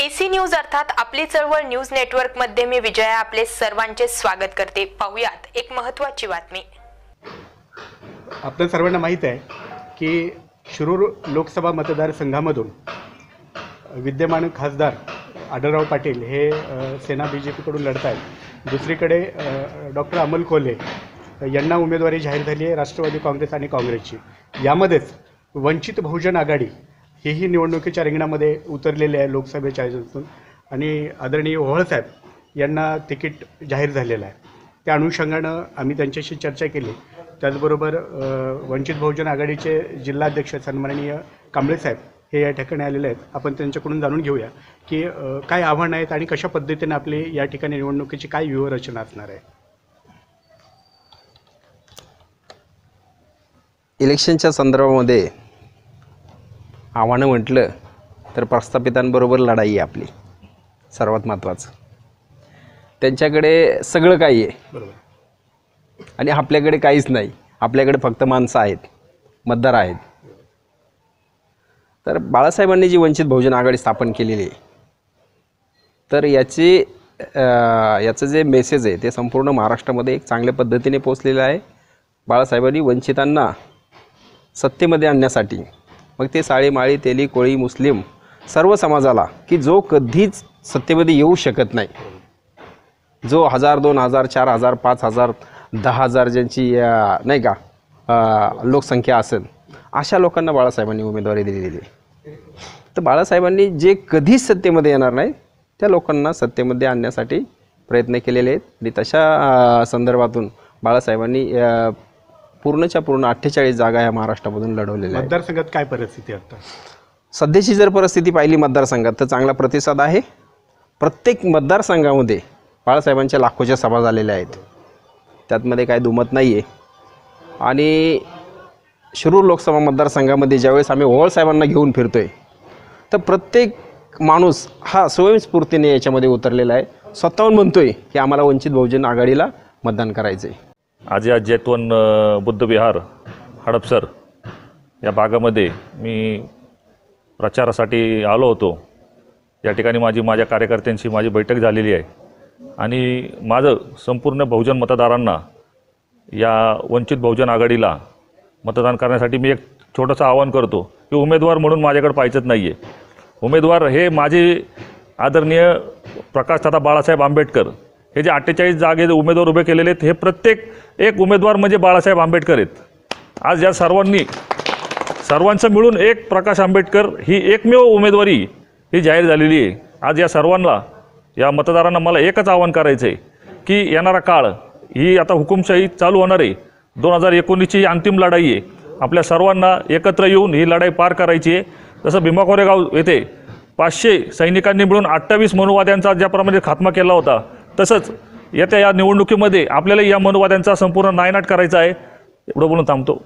AC news अर्थात आपली चळवळ न्यूज नेटवर्कमध्ये मी विजया आपले सर्वांचे स्वागत करते. पाहुयात एक महत्वाची बातमी. आपल्या सर्वांना माहीत आहे की शिरूर लोकसभा मतदारसंघामधून विद्यमान खासदार आढळराव पाटील हे सेना बी जे पीकडून लढत आहेत. दुसरीकडे डॉक्टर अमोल कोल्हे यांना उमेदवारी जाहीर झाली आहे राष्ट्रवादी काँग्रेस आणि काँग्रेसची. यामध्येच वंचित बहुजन आघाडी हेही निवडणुकीच्या रिंगणामध्ये उतरलेले आहे लोकसभेच्या आयोजनातून. आणि आदरणीय ओहळसाहेब यांना तिकीट जाहीर झालेलं आहे. त्या अनुषंगानं आम्ही त्यांच्याशी चर्चा केली. त्याचबरोबर वंचित बहुजन आघाडीचे जिल्हाध्यक्ष सन्माननीय कांबळे साहेब हे या ठिकाणी आलेले आहेत. आपण त्यांच्याकडून जाणून घेऊया की काय आव्हानं आहेत आणि कशा पद्धतीने आपली या ठिकाणी निवडणुकीची काय व्यूहरचना असणार आहे? इलेक्शनच्या संदर्भामध्ये आव्हानं म्हटलं तर प्रस्थापितांबरोबर लढाई आहे आपली. सर्वात महत्त्वाचं. त्यांच्याकडे सगळं काही आहे. आणि आपल्याकडे काहीच नाही. आपल्याकडे फक्त माणसं आहेत. मतदार आहेत. तर बाळासाहेबांनी जी वंचित बहुजन आघाडी स्थापन केलेली आहे तर याची याचं जे मेसेज आहे ते संपूर्ण महाराष्ट्रामध्ये एक चांगल्या पद्धतीने पोचलेलं आहे. बाळासाहेबांनी वंचितांना सत्तेमध्ये आणण्यासाठी मग ते साळी माळी तेली कोळी मुस्लिम सर्व समाजाला की जो कधीच सत्तेमध्ये येऊ शकत नाही. जो हजार दोन हजार चार हजार पाच हजार दहा हजार ज्यांची नाही का लोकसंख्या असेल अशा लोकांना बाळासाहेबांनी उमेदवारी दिलेली तर बाळासाहेबांनी जे कधीच सत्तेमध्ये येणार नाही त्या लोकांना सत्तेमध्ये आणण्यासाठी प्रयत्न केलेले आहेत. आणि तशा संदर्भातून बाळासाहेबांनी पूर्णच्या पूर्ण अठ्ठेचाळीस जागा या महाराष्ट्रामधून लढवलेल्या आहेत. मतदारसंघात काय परिस्थिती आहे आता? सध्याची जर परिस्थिती पाहिली मतदारसंघात तर चांगला प्रतिसाद आहे. प्रत्येक मतदारसंघामध्ये बाळासाहेबांच्या लाखोच्या सभा झालेल्या आहेत. त्यातमध्ये काय दुमत नाही आहे आणि शिरूर लोकसभा मतदारसंघामध्ये ज्यावेळेस आम्ही ओवळ साहेबांना घेऊन फिरतोय तर प्रत्येक माणूस हा स्वयंस्फूर्तीने याच्यामध्ये उतरलेला आहे. स्वतःहून म्हणतोय की आम्हाला वंचित बहुजन आघाडीला मतदान करायचं आहे आज या जैतवन बुद्धविहार हडपसर या भागामध्ये मी प्रचारासाठी आलो होतो. या ठिकाणी माझी माझ्या कार्यकर्त्यांशी माझी बैठक झालेली आहे. आणि माझं संपूर्ण बहुजन मतदारांना या वंचित बहुजन आघाडीला मतदान करण्यासाठी मी एक छोटंसं आवाहन करतो की उमेदवार म्हणून माझ्याकडे पाहिजेच नाही आहे उमेदवार हे माझे आदरणीय प्रकाशदादा बाळासाहेब आंबेडकर हे जे अठ्ठेचाळीस जागे जे उमेदवार उभे केलेले आहेत हे प्रत्येक एक उमेदवार म्हणजे बाळासाहेब आंबेडकर आहेत. आज या सर्वांनी सर्वांचं मिळून एक प्रकाश आंबेडकर ही एकमेव उमेदवारी ही जाहीर झालेली आहे. आज या सर्वांना या मतदारांना मला एकच आवाहन करायचं आहे की येणारा काळ ही आता हुकुमशाही चालू होणार आहे. दोन हजार एकोणीसची ही अंतिम लढाई आहे. आपल्या सर्वांना एकत्र येऊन ही लढाई पार करायची आहे. जसं भीमा कोरेगाव येथे पाचशे सैनिकांनी मिळून अठ्ठावीस मनुवाद्यांचा ज्याप्रमाणे खात्मा केला होता तसंच येत्या या निवडणुकीमध्ये आपल्याला या मनोवाद्यांचा संपूर्ण नायनाट करायचा आहे. एवढं बोलून थांबतो.